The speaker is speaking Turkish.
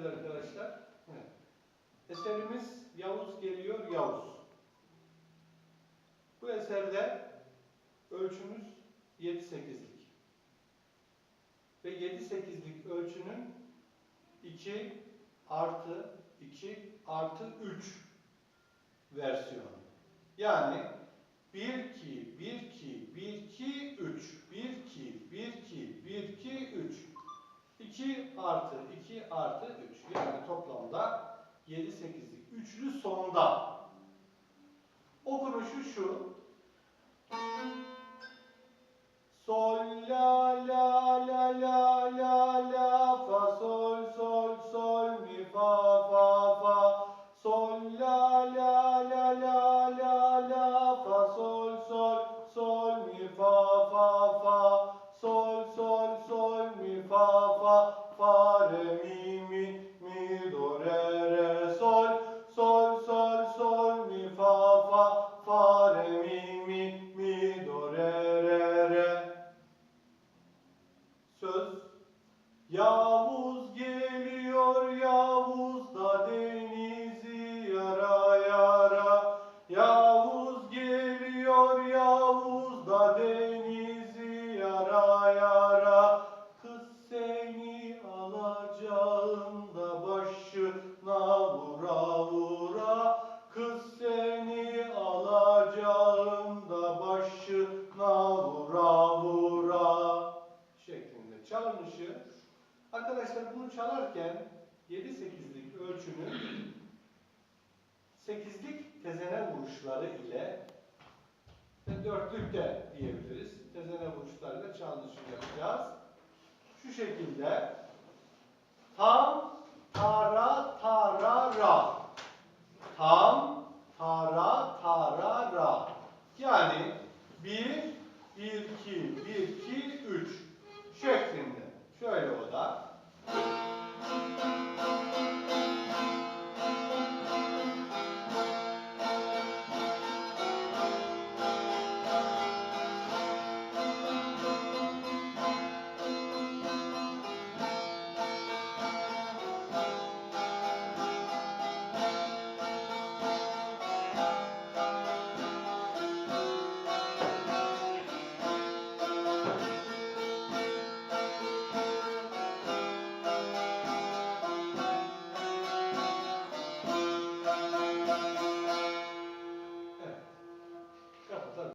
Evet arkadaşlar. Eserimiz Yavuz geliyor Yavuz. Bu eserde ölçümüz 7-8'lik. Ve 7-8'lik ölçünün 2 artı 2 artı 3 versiyonu. Yani 1 2 1 2 1 2 3 1 2 1 2 1 2 3 2 artı 2 artı 3 7-8'lik üçlü sonda. Okunuşu şu. Sol, la, la, la, la, la, la, fa, sol, sol, sol, mi, fa, fa, fa, sol, la, la, la, la, Arkadaşlar bunu çalarken 7-8'lik ölçünün 8'lik tezene vuruşları ile ve dörtlük de diyebiliriz. Tezene vuruşlarıyla çalınışı yapacağız. Şu şekilde